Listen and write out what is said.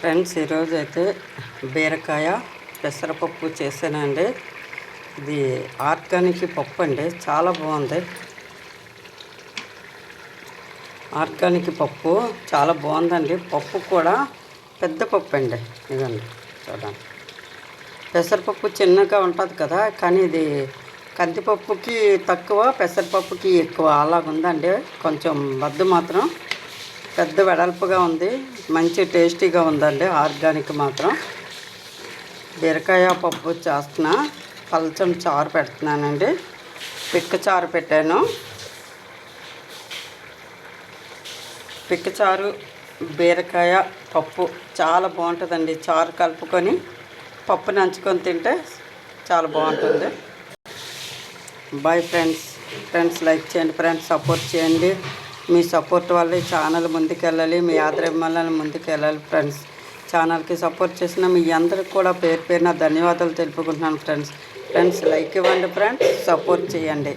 Friends ఈరోజు అయితే బీరకాయ పెసరపప్పు చేశానండి. ఇది ఆర్గానిక్ పప్పు అండి చాలా బాగుంది. ఆర్గానిక్ పప్పు చాలా బాగుందండి. పప్పు కూడా పెద్ద పప్పు అండి. ఇదండి చూడండి పెసరపప్పు చిన్నగా ఉంటుంది కదా కానీ ఇది కందిపప్పుకి తక్కువ పెసరపప్పుకి ఎక్కువ అలాగుందండి. కొంచెం మద్దు మాత్రం పెద్ద వెడల్పుగా ఉంది. మంచి టేస్టీగా ఉందండి ఆర్గానిక్ మాత్రం. బీరకాయ పప్పు చేస్తున్నా పలచం చారు పెడుతున్నానండి. పిక్క చారు పెట్టాను. పిక్క చారు బీరకాయ పప్పు చాలా బాగుంటుందండి. చారు కలుపుకొని పప్పు నంచుకొని తింటే చాలా బాగుంటుంది. బాయ్ ఫ్రెండ్స్ ఫ్రెండ్స్ లైక్ చేయండి ఫ్రెండ్స్ సపోర్ట్ చేయండి. మీ సపోర్ట్ వల్ల ఈ ఛానల్ ముందుకెళ్ళాలి మీ ఆదరణ ముందుకెళ్ళాలి ఫ్రెండ్స్ ఛానల్కి సపోర్ట్ చేసిన మీ అందరికి కూడా పేరు పేరున ధన్యవాదాలు తెలుపుకుంటున్నాను ఫ్రెండ్స్ ఫ్రెండ్స్ లైక్ ఇవ్వండి ఫ్రెండ్స్ సపోర్ట్ చేయండి.